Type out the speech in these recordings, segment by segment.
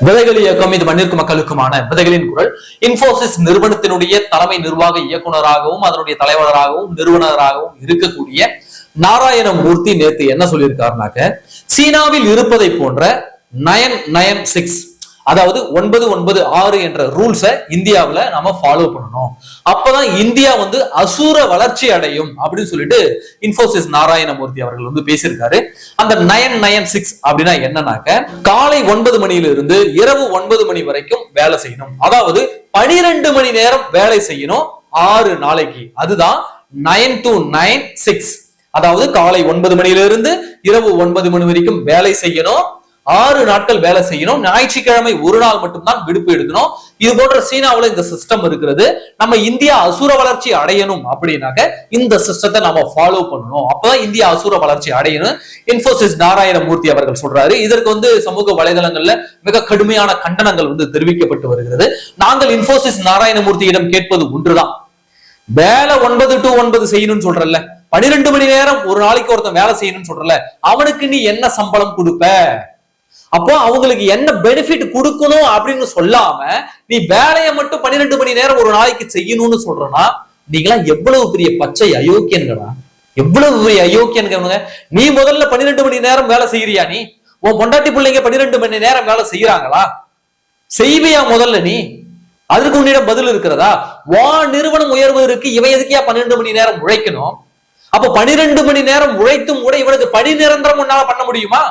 விதைகள் இயக்கம் இது மண்ணிற்கு மக்களுக்குமான விதைகளின் குரல். இன்போசிஸ் நிறுவனத்தினுடைய தலைமை நிர்வாக இயக்குனராகவும் அதனுடைய தலைவராகவும் நிறுவனராகவும் இருக்கக்கூடிய நாராயணமூர்த்தி நேத்து என்ன சொல்லியிருக்காருனாக்க சீனாவில் இருப்பதை போன்ற நயன் நயன் சிக்ஸ் அதாவது ஒன்பது ஒன்பது ஆறு என்ற ரூல்ஸை இந்தியாவில் நம்ம ஃபாலோ பண்ணணும். அப்பதான் இந்தியா வந்து அசூர வளர்ச்சி அடையும் அப்படின்னு சொல்லிட்டு இன்ஃபோசிஸ் நாராயணமூர்த்தி அவர்கள் வந்து பேசியிருக்காரு. அந்த நயன் நயன் சிக்ஸ் அப்படின்னா என்னன்னாக்க காலை ஒன்பது மணியிலிருந்து இரவு ஒன்பது மணி வரைக்கும் வேலை செய்யணும். அதாவது பனிரெண்டு மணி நேரம் வேலை செய்யணும் ஆறு நாளைக்கு. அதுதான் நயன் டு நைன் சிக்ஸ் அதாவது காலை ஒன்பது மணியிலிருந்து இரவு ஒன்பது மணி வரைக்கும் வேலை செய்யணும். ஆறு நாட்கள் வேலை செய்யணும். ஞாயிற்றுக்கிழமை ஒரு நாள் மட்டும்தான் விடுப்பு எடுக்கணும். இது போன்ற சீனாவுல இந்த சிஸ்டம் இருக்கிறது. நம்ம இந்தியா அசுர வளர்ச்சி அடையணும் அப்படின்னாக்க இந்த சிஸ்டத்தை நம்ம ஃபாலோ பண்ணணும். அப்பதான் இந்தியா அசுர வளர்ச்சி அடையணும். இன்போசிஸ் நாராயணமூர்த்தி அவர்கள் சொல்றாரு. இதற்கு வந்து சமூக வலைதளங்கள்ல மிக கடுமையான கண்டனங்கள் வந்து தெரிவிக்கப்பட்டு வருகிறது. நாங்கள் இன்போசிஸ் நாராயணமூர்த்தியிடம் கேட்பது ஒன்றுதான். வேலை ஒன்பது டு ஒன்பது செய்யணும்னு சொல்றல பன்னிரெண்டு மணி நேரம் ஒரு நாளைக்கு ஒருத்தன் வேலை செய்யணும்னு சொல்றல அவனுக்கு நீ என்ன சம்பளம் கொடுப்ப? அப்போ அவங்களுக்கு என்ன பெனிஃபிட் கொடுக்கணும் அப்படின்னு சொல்லாம நீ வேலையை மட்டும் பன்னிரெண்டு மணி நேரம் ஒரு நாளைக்கு செய்யணும்னு சொல்றனா நீங்களாம் எவ்வளவு பெரிய பச்சை அயோக்கியன்களா? எவ்வளவு பெரிய அயோக்கியன்கள் நீ முதல்ல பன்னிரெண்டு மணி நேரம் வேலை செய்யறியா நீ? உன் பொண்டாட்டி பிள்ளைங்க பன்னிரெண்டு மணி நேரம் வேலை செய்யறாங்களா? செய்வியா முதல்ல நீ? அதற்கு உன்னிடம் பதில் இருக்கிறதா? வா நிறுவனம் உயர்வதற்கு இவன் எதுக்கியா பன்னிரெண்டு மணி நேரம் உழைக்கணும்? அப்ப பனிரெண்டு மணி நேரம் உழைத்தும் கூட இவனுக்கு பணி நிரந்தரம் உன்னால பண்ண முடியுமா?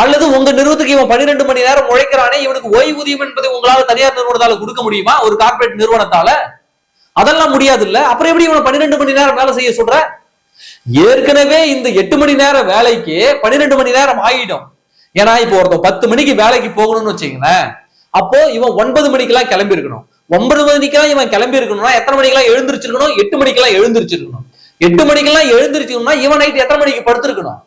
அல்லது உங்க நிறுவனத்துக்கு இவன் பன்னிரெண்டு மணி நேரம் உழைக்கிறானே இவனுக்கு ஓய்வூதியம் என்பதை உங்களால தனியார் நிறுவனத்தால கொடுக்க முடியுமா? ஒரு கார்பரேட் நிறுவனத்தால? அதெல்லாம் முடியாது இல்ல அப்புறம் எப்படி இவனை பன்னிரெண்டு மணி நேரம் வேலை செய்ய சொல்ற? ஏற்கனவே இந்த எட்டு மணி நேரம் வேலைக்கு பன்னிரெண்டு மணி நேரம் ஆகிடும் ஏன்னா இப்போ ஒருத்தன் பத்து மணிக்கு வேலைக்கு போகணும்னு வச்சுங்களேன் அப்போ இவன் ஒன்பது மணிக்கெல்லாம் கிளம்பி இருக்கணும் ஒன்பது மணிக்கெல்லாம் இவன் கிளம்பி இருக்கணும்னா எத்தனை மணிக்கெல்லாம் எழுந்திருச்சிருக்கணும்? எட்டு மணிக்கெல்லாம் எழுந்திருச்சிருக்கணும். எட்டு மணிக்கெல்லாம் எழுந்திருச்சிக்கணும்னா இவன் நைட் எத்தனை மணிக்கு படுத்திருக்கணும்?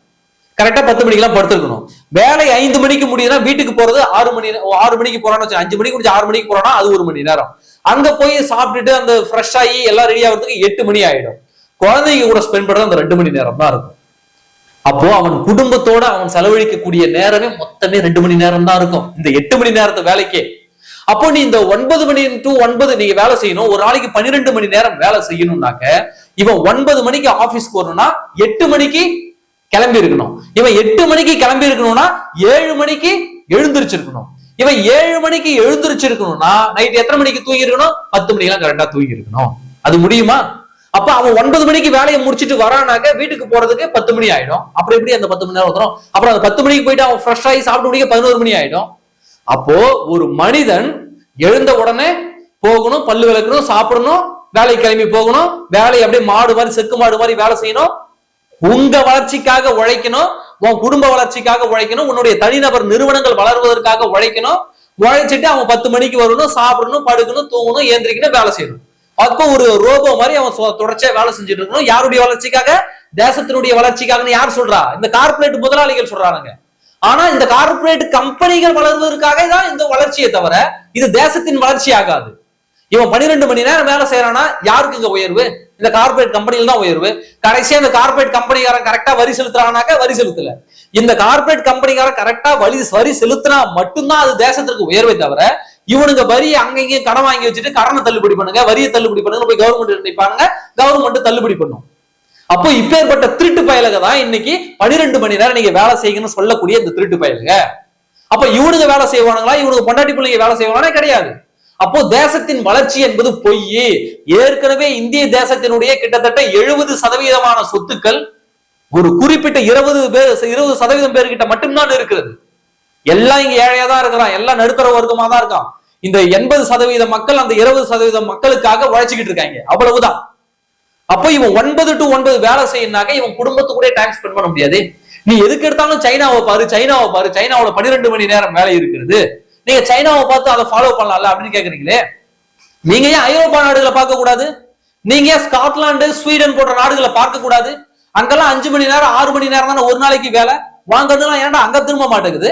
கரெக்டா பத்து மணிக்கெல்லாம் படுத்துருக்கணும். வேலை ஐந்து மணிக்கு முடியுதுன்னா வீட்டுக்கு போறது ஆறு மணி ஆறு மணிக்கு போறான்னு வச்சு அஞ்சு மணிக்கு முடிச்சு ஆறு மணிக்கு போறான்னா அது ஒரு மணி நேரம். அங்க போய் சாப்பிட்டுட்டு அந்த ஃப்ரெஷ் ஆகி எல்லாம் ரெடி ஆகிறதுக்கு எட்டு மணி ஆயிடும். குழந்தைங்க கூட ஸ்பெண்ட் பண்றது அந்த ரெண்டு மணி நேரம் தான் இருக்கும். அப்போ அவன் குடும்பத்தோட அவன் செலவழிக்கக்கூடிய நேரமே மொத்தமே ரெண்டு மணி நேரம் தான் இருக்கும். இந்த எட்டு மணி நேரத்து வேலைக்கே. அப்போ நீ இந்த ஒன்பது மணி டு ஒன்பது நீங்க வேலை செய்யணும். ஒரு நாளைக்கு பன்னிரெண்டு மணி நேரம் வேலை செய்யணும்னாக்க இவன் ஒன்பது மணிக்கு ஆபீஸ்க்கு வரணும்னா எட்டு மணிக்கு கிளம்பி இருக்கணும் இவன் எட்டு மணிக்கு கிளம்பி இருக்கணும்னா ஏழு மணிக்கு எழுந்திருச்சிருக்கணும். இவன் ஏழு மணிக்கு எழுந்திருச்சிருக்கணும்னா நைட் எத்தனை மணிக்கு தூங்கி இருக்கணும் பத்து மணிக்கெல்லாம் கரெக்டா தூங்கி இருக்கணும் அது முடியுமா? அப்ப அவன் ஒன்பது மணிக்கு வேலையை முடிச்சிட்டு வரானாக்க வீட்டுக்கு போறதுக்கு பத்து மணி ஆயிடும். அப்புறம் எப்படி அந்த பத்து மணி நேரம் வந்துடும் அப்புறம் அந்த பத்து மணிக்கு போயிட்டு அவன் ஃப்ரெஷ் ஆகி சாப்பிட்டு முடிக்க பதினோரு மணி ஆயிடும். அப்போ ஒரு மனிதன் எழுந்த உடனே போகணும் பல்லு விளக்கணும் சாப்பிடணும் வேலைக்கு கிளம்பி போகணும் வேலையை அப்படியே மாடு மாதிரி செக்கு மாடு மாதிரி வேலை செய்யணும். உங்க வளர்ச்சிக்காக உழைக்கணும் உன் குடும்ப வளர்ச்சிக்காக உழைக்கணும் உன்னுடைய தனிநபர் நிறுவனங்கள் வளர்வதற்காக உழைக்கணும். உழைச்சிட்டு அவன் பத்து மணிக்கு வரணும் சாப்பிடணும் படுக்கணும் தூங்கணும் ஏந்திரிக்கணும் வேலை செய்யணும். அப்போ ஒரு ரோபோ மாதிரி அவன் தொடர்ச்சியா வேலை செஞ்சுட்டு இருக்கணும். யாருடைய வளர்ச்சிக்காக? தேசத்தினுடைய வளர்ச்சிக்காக யார் சொல்றா? இந்த கார்ப்பரேட் முதலாளிகள் சொல்றானுங்க. ஆனா இந்த கார்ப்பரேட் கம்பெனிகள் வளர்வதற்காக தான் இந்த வளர்ச்சியை தவிர இது தேசத்தின் வளர்ச்சி ஆகாது. இவன் பன்னிரெண்டு மணி நேரம் வேலை செய்யறானா? யாருக்கு இங்க உயர்வு? இந்த கார்ப்பரேட் கம்பெனியில் தான் உயர்வு. கடைசியா இந்த கார்ப்பரேட் கம்பெனிக்காரன் கரெக்டா வரி செலுத்துறானாக்க வரி செலுத்தல. இந்த கார்ப்பரேட் கம்பெனிக்காரன் கரெக்டா வரி வரி செலுத்தினா மட்டும்தான் அது தேசத்திற்கு உயர்வை தவிர இவனுங்க வரி அங்கங்க கடன் வாங்கி வச்சுட்டு கடனை தள்ளுபடி பண்ணுங்க வரியை தள்ளுபடி பண்ணுங்க போய் கவர்மெண்ட் நினைப்பாங்க கவர்மெண்ட் தள்ளுபடி பண்ணும். அப்போ இப்பேற்பட்ட திருட்டு பயலுக தான் இன்னைக்கு பன்னிரெண்டு மணி நேரம் நீங்க வேலை செய்யணும்னு சொல்லக்கூடிய இந்த திருட்டு பயலுங்க அப்ப இவனுங்க வேலை செய்வானுங்களா? இவனுக்கு பொண்டாட்டி பிள்ளைங்க வேலை செய்வானே கிடையாது. அப்போ தேசத்தின் வளர்ச்சி என்பது பொய் ஏற்கனவே இந்திய தேசத்தினுடைய கிட்டத்தட்ட எழுபது சதவீதமான சொத்துக்கள் ஒரு குறிப்பிட்ட இருபது பேர் இருபது சதவீதம் பேர்கிட்ட மட்டும்தான் இருக்கிறது. எல்லாம் இங்க ஏழையா தான் இருக்கிறான் எல்லாம் நடுத்தர வர்க்கமா தான் இருக்கான். இந்த எண்பது சதவீத மக்கள் அந்த இருபது சதவீத மக்களுக்காக உழைச்சிக்கிட்டு இருக்காங்க. அவ்வளவுதான். அப்போ இவன் ஒன்பது டு ஒன்பது வேலை செய்யினாக்க இவன் குடும்பத்து கூட டைம் ஸ்பெண்ட் பண்ண முடியாது. நீ எதுக்கு எடுத்தாலும் சைனாவை பாரு சைனாவை பாரு சைனாவோட பன்னிரெண்டு மணி நேரம் வேலை இருக்கிறது. நீங்க சைனாவை பார்த்து அதை ஃபாலோ பண்ணலாம்ல அப்படின்னு கேக்குறீங்களே? நீங்க ஏன் ஐரோப்பா நாடுகளை பார்க்க கூடாது நீங்க ஏன் ஸ்காட்லாந்து ஸ்வீடன் போன்ற நாடுகளை பார்க்க கூடாது அங்கெல்லாம் அஞ்சு மணி நேரம் ஆறு மணி நேரம் தானே ஒரு நாளைக்கு வேலை? வாங்குறதுலாம் ஏன்டா அங்க திரும்ப மாட்டேங்குது?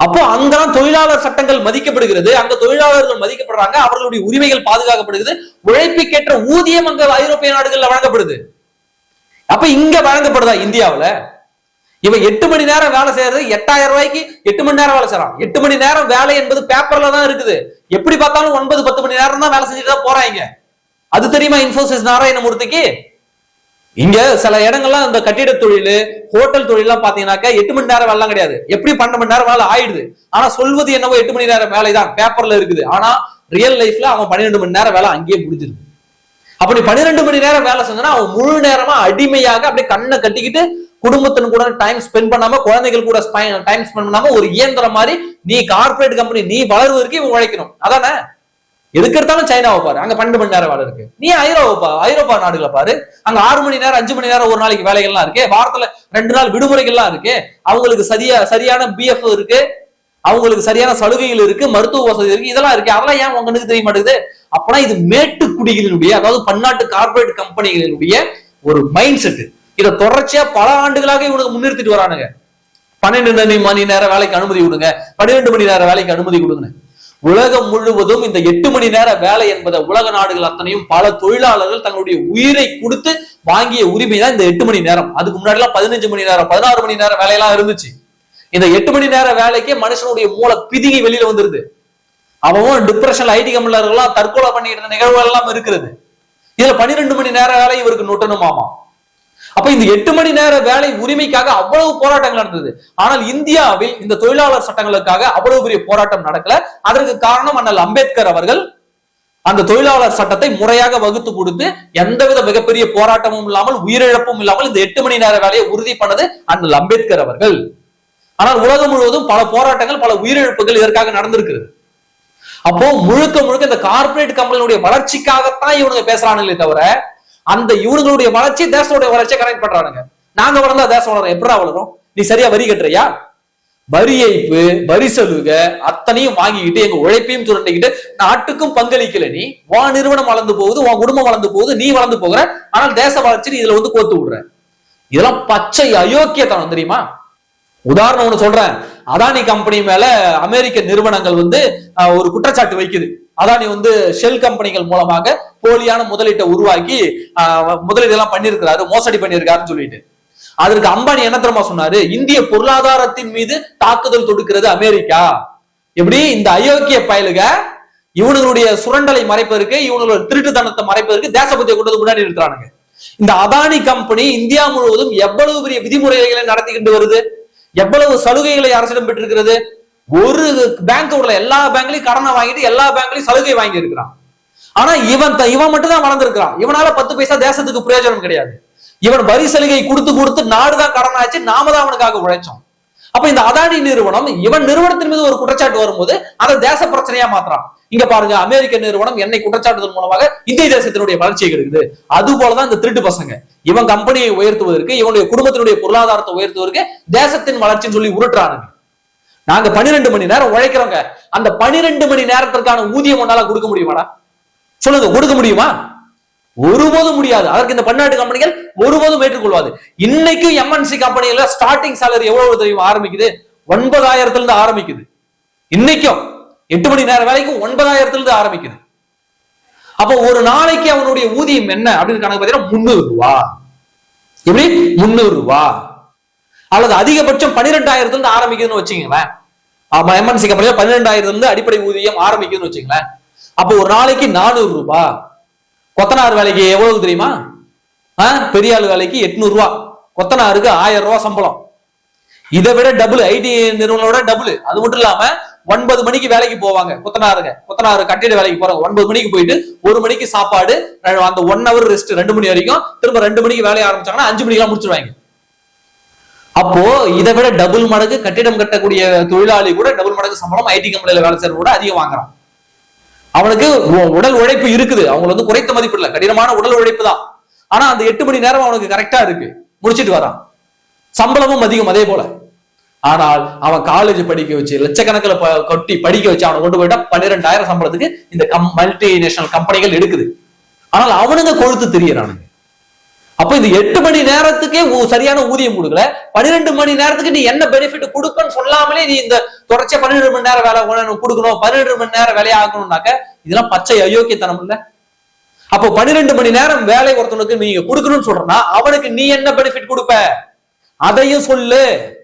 அப்போ அங்கெல்லாம் தொழிலாளர் சட்டங்கள் மதிக்கப்படுகிறது. அங்க தொழிலாளர்கள் மதிக்கப்படுறாங்க. அவர்களுடைய உரிமைகள் பாதுகாக்கப்படுகிறது. உழைப்புக்கேற்ற ஊதியம் அங்க ஐரோப்பிய நாடுகள்ல வழங்கப்படுது. அப்ப இங்க வழங்கப்படுதா இந்தியாவுல? இவன் எட்டு மணி நேரம் வேலை செய்யறது எட்டாயிரம் ரூபாய்க்கு எட்டு மணி நேரம் வேலை செய்யறான். எட்டு மணி நேரம் வேலை என்பது பேப்பர்ல தான் இருக்குது. எப்படி பார்த்தாலும் ஒன்பது பத்து மணி நேரம் தான் வேலை செஞ்சுட்டு தான் போறாங்க. அது தெரியுமா இன்ஃபோசிஸ் நாராயணமூர்த்திக்கு இங்க சில இடங்கள்லாம் இந்த கட்டிட தொழில் ஹோட்டல் தொழிலாம் பாத்தீங்கன்னாக்கா எட்டு மணி நேரம் வேலை கிடையாது. எப்படி பன்னெண்டு மணி நேரம் வேலை ஆயிடுது. ஆனா சொல்வது என்னவோ எட்டு மணி நேரம் வேலை தான். பேப்பர்ல இருக்குது. ஆனா ரியல் லைஃப்ல அவன் பன்னிரெண்டு மணி நேரம் வேலை அங்கேயே முடிஞ்சிருக்கு அப்படி பன்னிரெண்டு மணி நேரம் வேலை செஞ்சனா அவன் முழு நேரமா அடிமையாக அப்படியே கண்ணை கட்டிக்கிட்டு குடும்பத்தின் கூட டைம் ஸ்பெண்ட் பண்ணாம குழந்தைகள் கூட டைம் ஸ்பெண்ட் பண்ணாம ஒரு இயந்திரம் மாதிரி நீ கார்ப்பரேட் கம்பெனி நீ வளர்வதற்கு இவங்க உழைக்கணும். அதானே? எதுக்கு எடுத்தாலும் சைனாவை பாரு. அங்க பன்னெண்டு மணி நேரம் வேலை இருக்கு. நீ ஐரோப்பா ஐரோப்பா நாடுகளை பாரு. அங்க ஆறு மணி நேரம் அஞ்சு மணி நேரம் ஒரு நாளைக்கு வேலைகள்லாம் இருக்கு. வாரத்துல ரெண்டு நாள் விடுமுறைகள்லாம் இருக்கு. அவங்களுக்கு சரியா சரியான பிஎஃப் இருக்கு. அவங்களுக்கு சரியான சலுகைகள் இருக்கு. மருத்துவ வசதி இருக்கு. இதெல்லாம் இருக்கு. அதெல்லாம் ஏன் உங்களுக்கு தெரிய மாட்டேங்குது? அப்பனா இது மேட்டுக்குடிகளினுடைய அதாவது பன்னாட்டு கார்ப்பரேட் கம்பெனிகளினுடைய ஒரு மைண்ட் செட் இதை தொடர்ச்சியா பல ஆண்டுகளாக இவனுக்கு முன்னிறுத்திட்டு வரானுங்க. பன்னெண்டு மணி நேரம் வேலைக்கு அனுமதி கொடுங்க. பன்னிரெண்டு மணி நேரம் வேலைக்கு அனுமதி கொடுங்க உலகம் முழுவதும் இந்த எட்டு மணி நேர வேலை என்பதை உலக நாடுகள் அத்தனையும் பல தொழிலாளர்கள் தங்களுடைய உயிரை கொடுத்து வாங்கிய உரிமை தான் இந்த எட்டு மணி நேரம். அதுக்கு முன்னாடி எல்லாம் பதினஞ்சு மணி நேரம் பதினாறு மணி நேரம் வேலையெல்லாம் இருந்துச்சு. இந்த எட்டு மணி நேர வேலைக்கே மனுஷனுடைய மூளை பிதுங்கி வெளியில வந்துருது. அவன் டிப்ரெஷன் ஐடி கம்பெனிலாம் தற்கொலை பண்ணிட்டு இருந்த நிகழ்வுகள் எல்லாம் இருக்கிறது. இதுல பன்னிரெண்டு மணி நேர வேலை இவருக்கு நொட்டணுமாமா அப்ப இந்த எட்டு மணி நேர வேலை உரிமைக்காக அவ்வளவு போராட்டங்கள் நடந்தது. ஆனால் இந்தியாவில் இந்த தொழிலாளர் சட்டங்களுக்காக அவ்வளவு பெரிய போராட்டம் நடக்கல. அதற்கு காரணம் அண்ணல் அம்பேத்கர் அவர்கள் அந்த தொழிலாளர் சட்டத்தை முறையாக வகுத்து கொடுத்து எந்தவித மிகப்பெரிய போராட்டமும் இல்லாமல் உயிரிழப்பும் இல்லாமல் இந்த எட்டு மணி நேர வேலையை உறுதி பண்ணது அண்ணல் அம்பேத்கர் அவர்கள். ஆனால் உலகம் முழுவதும் பல போராட்டங்கள் பல உயிரிழப்புகள் இதற்காக நடந்திருக்கிறது. அப்போ முழுக்க முழுக்க இந்த கார்பரேட் கம்பெனியுடைய வளர்ச்சிக்காகத்தான் இவனுங்க பேசுறானுங்களே தவிர அந்த இவனுங்களுடைய வளர்ச்சி தேசத்துடைய வளர்ச்சியை கனெக்ட் பண்றானுங்க. நாங்க வளர்ந்தா தேசம் வளரும். எப்படா வளரும்? நீ சரியா வரி கட்டுறியா? வரி ஏய்ப்பு வரி சலுகை அத்தனையும் வாங்கிக்கிட்டு எங்க உழைப்பையும் சுரண்டிக்கிட்டு நாட்டுக்கும் பங்களிக்கல நீ. வா நிறுவனம் வளர்ந்து போகுது உன் குடும்பம் வளர்ந்து போகுது நீ வளர்ந்து போகிற ஆனால் தேச வளர்ச்சி நீ இதுல வந்து கோத்து விடுற. இதெல்லாம் பச்சை அயோக்கியத்தனம் தெரியுமா? உதாரணம் ஒண்ணு சொல்றேன். அதானி கம்பெனி மேல அமெரிக்க நிறுவனங்கள் வந்து ஒரு குற்றச்சாட்டு வைக்குது. அதானி வந்து ஷெல் கம்பெனிகள் மூலமாக போலியான முதலீட்டை உருவாக்கி அஹ், முதலீடு எல்லாம் பண்ணியிருக்கிறாரு மோசடி பண்ணியிருக்காருன்னு சொல்லிட்டு. அதற்கு அம்பானி என்ன தெரியுமா சொன்னாரு? இந்திய பொருளாதாரத்தின் மீது தாக்குதல் தொடுக்கிறது அமெரிக்கா. எப்படி? இந்த அயோக்கிய பயலுக இவனுடைய சுரண்டலை மறைப்பதற்கு இவனுடைய திருட்டுத்தனத்தை மறைப்பதற்கு தேசபக்தியை கொண்டு முன்னாடி இருக்கிறானுங்க இந்த அதானி கம்பெனி இந்தியா முழுவதும் எவ்வளவு பெரிய விதிமுறைகளை நடத்திக்கிட்டு வருது? எவ்வளவு சலுகைகளை அரசிடம் பெற்றிருக்கிறது? ஒரு பேங்க் உள்ள எல்லா பேங்க்லயும் கடனை வாங்கிட்டு எல்லா பேங்க்லயும் சலுகை வாங்கி இருக்கிறான். ஆனா இவன் இவன் மட்டும் தான் வளர்ந்துருக்கான் இவனால பத்து பைசா தேசத்துக்கு பிரயோஜனம் கிடையாது. இவன் வரி சலுகை கொடுத்து கொடுத்து நாடுதான் கடன் ஆச்சு நாம தான் அவனுக்காக உழைச்சோம். அப்ப இந்த அதானி நிறுவனம் இவன் நிறுவனத்தின் மீது ஒரு குற்றச்சாட்டு வரும்போது அதை தேச பிரச்சனையா மாத்துறான். இங்க பாருங்க அமெரிக்க நிறுவனம் என்னை குற்றச்சாட்டுதல் மூலமாக இந்திய தேசத்தினுடைய வளர்ச்சியை கெடுக்குது. அது போலதான் இந்த திருட்டு பசங்க. இவன் கம்பெனியை உயர்த்துவதற்கு இவனுடைய குடும்பத்தினுடைய பொருளாதாரத்தை உயர்த்துவதற்கு தேசத்தின் வளர்ச்சின்னு சொல்லி உருட்டுறானுங்க. நாங்க பன்னிரெண்டு மணி நேரம் உழைக்கிறோங்க. அந்த பன்னிரெண்டு மணி நேரத்திற்கான ஊதியம் உன்னால கொடுக்க முடியுமாடா? சொல்லுங்க கொடுக்க முடியுமா? ஒருபோதும் முடியாது. அதற்கு இந்த பன்னாட்டு கம்பெனிகள் ஒருபோதும் ஏற்றுக்கொள்வாது இன்னைக்கும் எம்என்சி கம்பெனில ஸ்டார்டிங் சாலரி எவ்வளவு தெரியுமா ஆரம்பிக்குது? ஒன்பதாயிரத்துல இருந்து ஆரம்பிக்குது. இன்னைக்கும் எட்டு மணி நேரம் வேலைக்கும் ஒன்பதாயிரத்துல இருந்து ஆரம்பிக்குது. அப்போ ஒரு நாளைக்கு அவனுடைய ஊதியம் என்ன? அப்படின்னு கணக்கு பார்த்தீங்கன்னா முந்நூறு ரூபா. எப்படி? முந்நூறு ரூபா. அல்லது அதிகபட்சம் பன்னிரெண்டாயிரத்துல இருந்து ஆரம்பிக்குதுன்னு வச்சுக்கோங்களேன். ஆமா எம்என்சி கம்பெனில பன்னிரெண்டாயிரத்துல இருந்து அடிப்படை ஊதியம் ஆரம்பிக்குதுன்னு வச்சுங்களேன் அப்போ ஒரு நாளைக்கு நானூறு ரூபாய் கொத்தனார் வேலைக்கு எவ்வளவு தெரியுமா? ஆ, பெரிய ஆள் வேலைக்கு எட்நூறு ரூபா. கொத்தனாருக்கு ஆயிரம் ரூபாய் சம்பளம். இதை விட டபுள் ஐடி நிறுவனோட டபுள் அது மட்டும் இல்லாம ஒன்பது மணிக்கு வேலைக்கு போவாங்க கொத்தனாருங்க. கொத்தனாரு கட்டிட வேலைக்கு போறாங்க. ஒன்பது மணிக்கு போயிட்டு ஒரு மணிக்கு சாப்பாடு அந்த ஒன் ஹவர் ரெஸ்ட் ரெண்டு மணி வரைக்கும் திரும்ப ரெண்டு மணிக்கு வேலையை ஆரம்பிச்சாங்கன்னா அஞ்சு மணிக்கெல்லாம் முடிச்சிருவாங்க. அப்போ இதை விட டபுள் மடங்கு கட்டிடம் கட்டக்கூடிய தொழிலாளி கூட டபுள் மடங்கு சம்பளம் ஐடி கம்பெனியில வேலை செய்யறத கூட அதிகம் வாங்குறான். அவனுக்கு உடல் உழைப்பு இருக்குது. அவங்களுக்கு வந்து குறைத்த மதிப்பு இல்லை. கடினமான உடல் உழைப்பு தான். ஆனா அந்த எட்டு மணி நேரம் அவனுக்கு கரெக்டா இருக்கு. முடிச்சிட்டு வரான். சம்பளமும் அதிகம் அதே போல. ஆனால் அவன் காலேஜ் படிக்க வச்சு லட்சக்கணக்கில் ப- கொட்டி படிக்க வச்சு அவனை கொண்டு போயிட்டா பன்னிரெண்டாயிரம் சம்பளத்துக்கு இந்த கம் மல்டி நேஷனல் கம்பெனிகள் எடுக்குது. ஆனால் அவனுங்க கொழுத்து தெரியறானுங்க. அப்ப இந்த எட்டு மணி நேரத்துக்கே ஊ- சரியான ஊதியம் கொடுக்கல. பன்னிரெண்டு மணி நேரத்துக்கு நீ என்ன பெனிஃபிட் கொடுக்கன்னு சொல்லாமலே நீ இந்த தொடர்ச்சியா பன்னிரெண்டு மணி நேரம் வேலை கொடுக்கணும். பன்னிரெண்டு மணி நேரம் வேலையை ஆக்கணும்னாக்க இதெல்லாம் பச்சை அயோக்கியத்தனம் இல்ல. அப்போ பன்னிரெண்டு மணி நேரம் வேலை ஒருத்தனுக்கு நீங்க கொடுக்கணும்னு சொல்றனா அவனுக்கு நீ என்ன பெனிஃபிட் கொடுப்ப? அதையும் சொல்லு.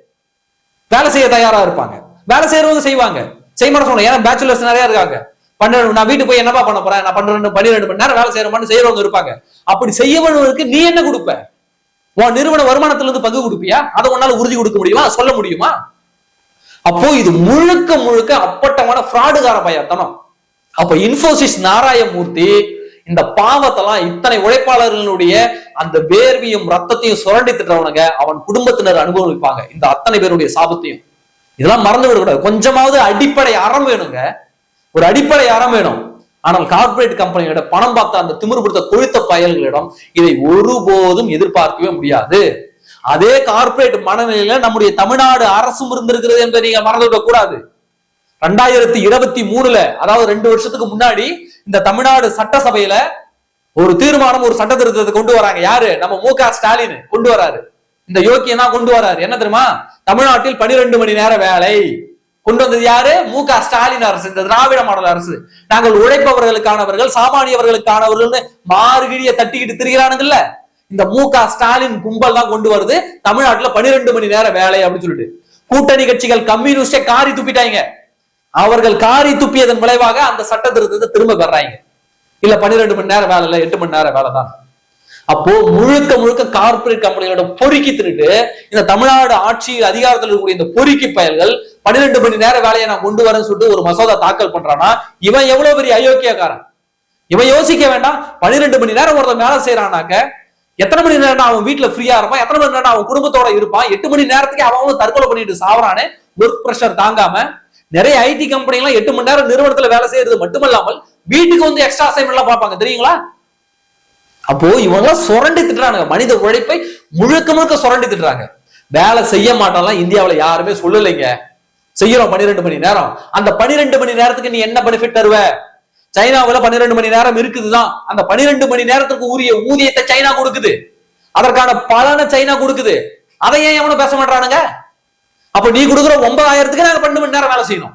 வேலை செய்ய தயாரா இருப்பாங்க. வேலை செய்யறவங்க செய்வாங்க. செய்ய மாட்டேன் சொன்னேன் ஏன்னா பேச்சுலர்ஸ் நிறைய இருக்காங்க. பன்னெண்டு நான் வீட்டுக்கு போய் என்னப்பா பண்ண போறேன்? நான் பன்னிரெண்டு பன்னிரெண்டு மணி நேரம் வேலை செய்யறமான்னு செய்யறவங்க இருப்பாங்க. அப்படி செய்யவனுக்கு நீ என்ன கொடுப்ப? உன் நிறுவன வருமானத்துல இருந்து பங்கு கொடுப்பியா? அதை உன்னால உறுதி கொடுக்க முடியுமா? சொல்ல முடியுமா? அப்போ இது முழுக்க முழுக்க அப்பட்டமான ஃப்ராடுகார பயத்தனம். அப்ப இன்ஃபோசிஸ் நாராயணமூர்த்தி இந்த பாவத்தெல்லாம் இத்தனை உழைப்பாளர்களுடைய அந்த வேர்வியும் ரத்தத்தையும் சுரண்டி திட்டவனுங்க அவன் குடும்பத்தினர் அனுபவிப்பாங்க. இந்த அத்தனை பேருடைய சாபத்தையும். இதெல்லாம் மறந்து விடக்கூடாது கொஞ்சமாவது அடிப்படை அறம் வேணுங்க. ஒரு அடிப்படை யாரும் வேணும். ஆனால் கார்ப்பரேட் கம்பெனியோட பணம் பார்த்த அந்த திமிரு பிடித்த கொழுத்த பயல்களிடம் இதை ஒருபோதும் எதிர்பார்க்கவே முடியாது. அதே கார்ப்பரேட் மனநிலையில நம்முடைய தமிழ்நாடு அரசும் இருந்திருக்கிறது என்பதை நீங்க மறந்துவிடக் கூடாது. ரெண்டாயிரத்தி இருபத்தி மூணுல அதாவது ரெண்டு வருஷத்துக்கு முன்னாடி இந்த தமிழ்நாடு சட்டசபையில ஒரு தீர்மானம் ஒரு சட்ட திருத்தத்தை கொண்டு வராங்க. யாரு? நம்ம மு க ஸ்டாலின் கொண்டு வராரு. இந்த யோக்கியனா கொண்டு வராரு. என்ன தெரியுமா? தமிழ்நாட்டில் பனிரெண்டு மணி நேர வேலை. கொண்டு வந்தது யாரு? மு க ஸ்டாலின் அரசு. இந்த திராவிட மாடல் அரசு. நாங்கள் உழைப்பவர்களுக்கானவர்கள் சாமானியவர்களுக்கானவர்கள்னு மார்கிழிய தட்டிக்கிட்டு திரிகிறானுங்கல்ல இந்த மு க ஸ்டாலின் கும்பல் தான் கொண்டு வருது. தமிழ்நாட்டுல பனிரெண்டு மணி நேரம் வேலை அப்படின்னு சொல்லிட்டு. கூட்டணி கட்சிகள் கம்யூனிஸ்டே காரி துப்பிட்டாங்க. அவர்கள் காரி துப்பியதன் விளைவாக அந்த சட்ட திருத்தத்தை திரும்ப பெறாங்க. இல்ல பன்னிரெண்டு மணி நேரம் வேலை இல்ல எட்டு மணி நேரம் வேலை தான் அப்போ முழுக்க முழுக்க கார்பரேட் கம்பெனிகளோட பொறுக்கி தின்னுட்டு இந்த தமிழ்நாடு ஆட்சி அதிகாரத்தில் இருக்கக்கூடிய இந்த பொறுக்கி பயல்கள் பன்னிரெண்டு மணி நேர வேலையை நான் கொண்டு வரேன்னு சொல்லிட்டு ஒரு மசோதா தாக்கல் பண்றானா இவன் எவ்வளவு பெரிய அயோக்கியக்காரன்? இவன் யோசிக்க வேண்டாம் பன்னிரெண்டு மணி நேரம் ஒருத்தன் வேலை செய்யறானாக்க எத்தனை மணி நேரம் அவன் வீட்டுல ஃப்ரீயா இருப்பான் எத்தனை மணி நேரம் அவன் குடும்பத்தோட இருப்பான் எட்டு மணி நேரத்துக்கு அவன் அவன் தற்கொலை பண்ணிட்டு சாவறானே ஒர்க் ப்ரெஷர் தாங்காம நிறைய ஐடி கம்பெனி எல்லாம் எட்டு மணி நேரம் நிறுவனத்துல வேலை செய்யறது மட்டுமல்லாமல் வீட்டுக்கு வந்து எக்ஸ்ட்ரா அசைன்மெண்ட் எல்லாம் பார்ப்பாங்க தெரியுங்களா? அப்போ இவங்க சுரண்டி திட்டுறாங்க மனித உழைப்பை முழுக்க முழுக்க சுரண்டி திட்டுறாங்க. வேலை செய்ய மாட்டான்லாம் இந்தியாவில யாருமே சொல்லலைங்க. செய்யறோம் பன்னிரெண்டு மணி நேரம். அந்த பன்னிரெண்டு மணி நேரத்துக்கு நீ என்ன பெனிஃபிட் தருவ? சைனாவில் பன்னிரெண்டு மணி நேரம் இருக்குதுதான். அந்த பன்னிரெண்டு மணி நேரத்துக்கு உரிய ஊதியத்தை சைனா கொடுக்குது. அதற்கான பலனை சைனா கொடுக்குது. அதை ஏன் எவனும் பேச மாட்டானுங்க அப்ப நீ கொடுக்குற ஒன்பதாயிரத்துக்கு நாங்க பன்னெண்டு மணி நேரம் வேலை செய்யணும்.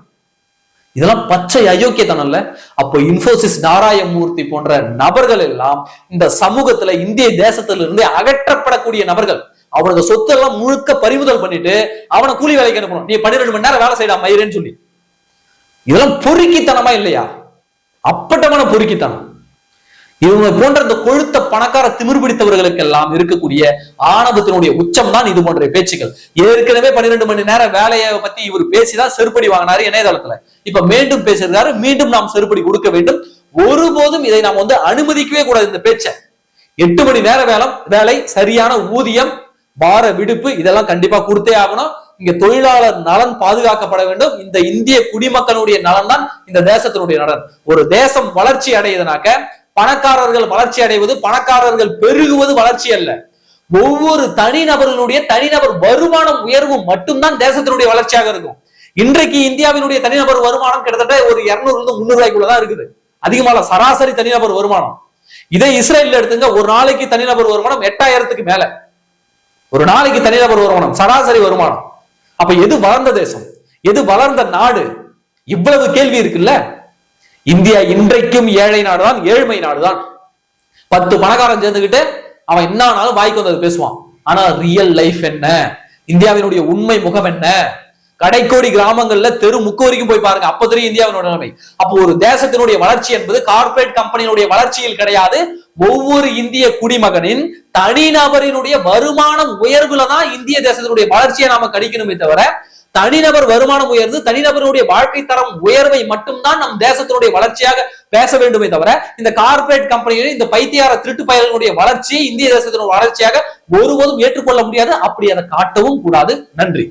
இதெல்லாம் பச்சை அயோக்கியத்தனம் இல்ல. அப்போ இன்போசிஸ் நாராயணமூர்த்தி போன்ற நபர்கள் எல்லாம் இந்த சமூகத்துல இந்திய தேசத்துல இருந்து அகற்றப்படக்கூடிய நபர்கள். அவனோட சொத்து எல்லாம் முழுக்க பறிமுதல் பண்ணிட்டு அவனை கூலி வேலைக்கு அனுப்பணும். நீ பன்னிரெண்டு மணி நேரம் வேலை செய்யலாம் மயிரேன்னு சொல்லி. இதெல்லாம் பொறுக்கித்தனமா இல்லையா? அப்பட்டமான பொறுக்கித்தனம். இவங்க போன்ற இந்த கொழுத்த பணக்கார திமிர் பிடித்தவர்களுக்கு எல்லாம் இருக்கக்கூடிய ஆணவத்தினுடைய உச்சம் தான் இது போன்ற பேச்சுக்கள். ஏற்கனவே பன்னிரெண்டு மணி நேரம் வேலையை பத்தி இவர் பேசிதான் செருப்படி வாங்கினாரு இணையதளத்துல. இப்ப மீண்டும் பேசியிருக்காரு மீண்டும் நாம் செருப்படி கொடுக்க வேண்டும். ஒருபோதும் இதை நாம் வந்து அனுமதிக்கவே கூடாது இந்த பேச்சை. எட்டு மணி நேர வேலை வேலை சரியான ஊதியம் வார விடுப்பு இதெல்லாம் கண்டிப்பா கொடுத்தே ஆகணும். இங்க தொழிலாளர் நலன் பாதுகாக்கப்பட வேண்டும். இந்த இந்திய குடிமக்களுடைய நலன் தான் இந்த தேசத்தினுடைய நலன். ஒரு தேசம் வளர்ச்சி அடையுதுனாக்க பணக்காரர்கள் வளர்ச்சி அடைவது பணக்காரர்கள் பெருகுவது வளர்ச்சி அல்ல. ஒவ்வொரு தனிநபர்களுடைய தனிநபர் வருமானம் உயர்வு மட்டும்தான் தேசத்தினுடைய வளர்ச்சியாக இருக்கும். இன்றைக்கு இந்தியாவினுடைய தனிநபர் வருமானம் கிட்டத்தட்ட ஒரு இருநூறு இருந்து முன்னூறு ரூபாய்க்குள்ளதான் இருக்குது. அதிகமான சராசரி தனிநபர் வருமானம். இதே இஸ்ரேல்ல எடுத்துங்க ஒரு நாளைக்கு தனிநபர் வருமானம் எட்டாயிரத்துக்கு மேல. ஒரு நாளைக்கு தனிநபர் வருமானம் சராசரி வருமானம். அப்ப எது வளர்ந்த தேசம்? எது வளர்ந்த நாடு? இவ்வளவு கேள்வி இருக்குல்ல? இந்தியா இன்றைக்கும் ஏழை நாடுதான் ஏழ்மை நாடுதான். பத்து பணக்காரன் சேர்ந்துகிட்டு அவன் என்ன ஆனாலும் வாய்க்கு வந்தது பேசுவான். ஆனா ரியல் லைஃப் என்ன? இந்தியாவினுடைய உண்மை முகம் என்ன? கடைக்கோடி கிராமங்கள்ல தெரு முக்கு வரைக்கும் போய் பாருங்க. அப்ப தெரியும் இந்தியாவினோட நிலைமை. அப்போ ஒரு தேசத்தினுடைய வளர்ச்சி என்பது கார்ப்பரேட் கம்பெனியினுடைய வளர்ச்சியில் கிடையாது. ஒவ்வொரு இந்திய குடிமகனின் தனிநபரினுடைய வருமானம் உயர்வுல தான் இந்திய தேசத்தினுடைய வளர்ச்சியை நாம கணிக்கணுமே தவிர தனிநபர் வருமானம் உயர்ந்து தனிநபருடைய வாழ்க்கை தரம் உயர்வை மட்டும்தான் நம் தேசத்தினுடைய வளர்ச்சியாக பேச வேண்டுமே தவிர இந்த கார்பரேட் கம்பெனிகளில் இந்த பைத்தியார திருட்டு பயல்களுடைய வளர்ச்சியை இந்திய தேசத்தினுடைய வளர்ச்சியாக ஒருபோதும் ஏற்றுக்கொள்ள முடியாது. அப்படி அதை காட்டவும் கூடாது. நன்றி.